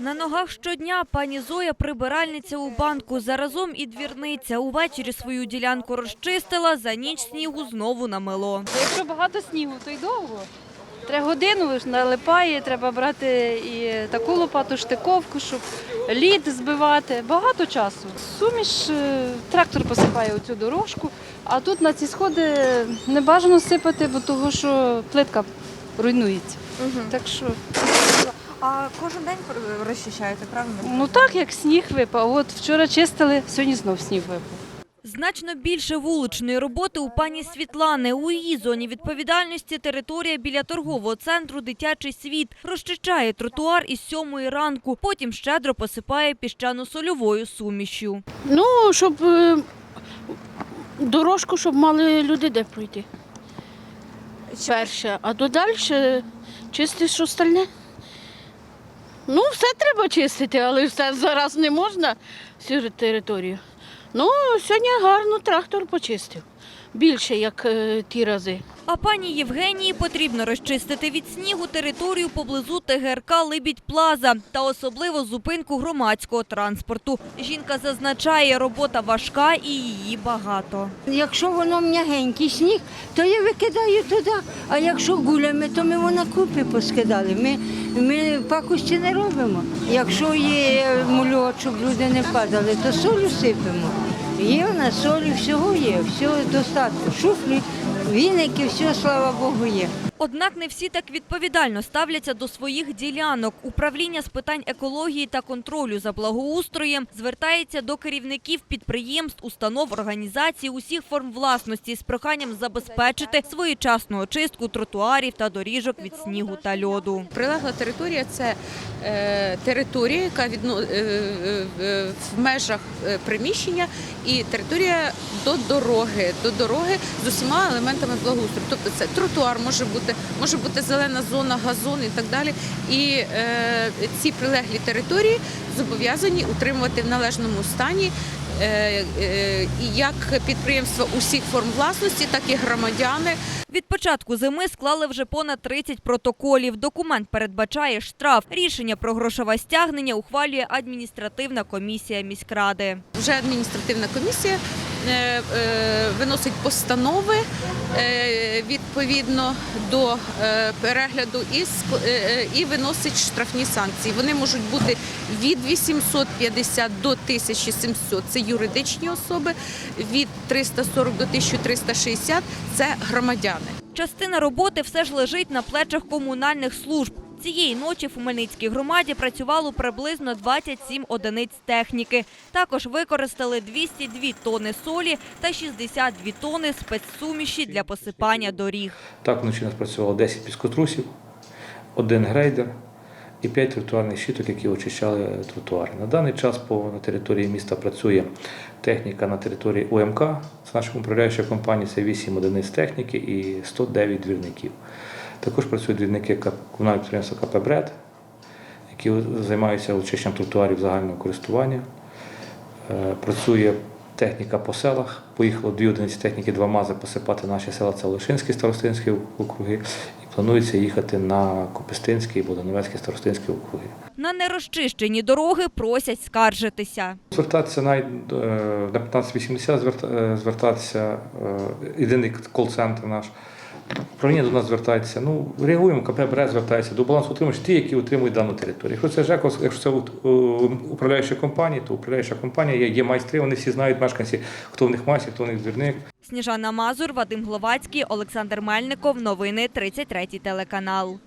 На ногах щодня пані Зоя прибиральниця у банку, заразом і двірниця. Увечері свою ділянку розчистила, за ніч снігу знову намело. Якщо багато снігу, то й довго. Треба годину налипає, треба брати і таку лопату штиковку, щоб лід збивати. Багато часу. Суміш е, трактор посипає оцю дорожку, а тут на ці сходи не бажано сипати, бо того, що плитка руйнується. Так що, А кожен день розчищаєте, правильно? ну так, як сніг випав. От вчора чистили, сьогодні знов сніг випав. Значно більше вуличної роботи у пані Світлани. У її зоні відповідальності територія біля торгового центру «Дитячий світ». Розчищає тротуар із сьомої ранку, потім щедро посипає піщано-сольовою сумішю. Ну, щоб е, дорожку, щоб мали люди де пройти. Перше, а то далі чистиш остальне. Ну, все треба чистити, але все зараз не можна, всю територію. Ну, сьогодні гарно трактор почистив. Більше, як е, ті рази. А пані Євгенії потрібно розчистити від снігу територію поблизу ТГРК «Либідь Плаза» та особливо зупинку громадського транспорту. Жінка зазначає, робота важка і її багато. Якщо воно м'ягенький сніг, то я викидаю туди. А якщо гулями, то ми вона купи поскидали. Ми, ми пакості не робимо. Якщо є мульот, щоб люди не падали, то солю сипемо. Є нас солі, всього є, всього достатньо. Шуфлі, віники, все, слава Богу, є. Однак не всі так відповідально ставляться до своїх ділянок. Управління з питань екології та контролю за благоустроєм звертається до керівників підприємств, установ, організацій усіх форм власності з проханням забезпечити своєчасну очистку тротуарів та доріжок від снігу та льоду. Прилегла територія це е, територія, яка е, е, в межах приміщення, і територія до дороги, до дороги з усіма елементами благоустрою. Тобто це тротуар може бути, може бути зелена зона, газон і так далі. І е, ці прилеглі території зобов'язані утримувати в належному стані. Е, е, як підприємства усіх форм власності, так і громадяни. Від початку зими склали вже понад 30 протоколів. Документ передбачає штраф. Рішення про грошове стягнення ухвалює адміністративна комісія міськради. Вже адміністративна комісія е, виносить постанови відповідно до е, перегляду і, е, е, і виносить штрафні санкції. Вони можуть бути від 850 до 1700 – це юридичні особи, від 340 до 1360 – це громадяни. Частина роботи все ж лежить на плечах комунальних служб. Цієї ночі в Хмельницькій громаді працювало приблизно 27 одиниць техніки. Також використали 202 тони солі та 62 тони спецсуміші для посипання доріг. Так вночі нас працювало 10 піскотрусів, один грейдер і 5 тротуарних щиток, які очищали тротуари. На даний час по на території міста працює техніка на території УМК. З нашої управляючої компанії це 8 одиниць техніки і 109 двірників. Також працюють двірники К- комунального підприємства КП «Бред», які займаються очищенням тротуарів загального користування. Е, Працює техніка по селах. Поїхало дві одиниці техніки, два мази посипати наші села. Це Лишинський старостинський округи. І планується їхати на Копистинський і Бодановецький старостинський округи. На нерозчищені дороги просять скаржитися. Звертатися навіть на 1580 е, звертатися, е, єдиний кол-центр наш. Управління до нас звертається. Ну, реагуємо, КП звертається до балансу утримувачів, ті, які утримують дану територію. Якщо це ЖЕКО, якщо це е, управляюча компанія, то управляюча компанія є майстри, вони всі знають мешканці, хто в них майстер, хто в них двірник. Сніжана Мазур, Вадим Гловацький, Олександр Мельников. Новини 33 телеканал.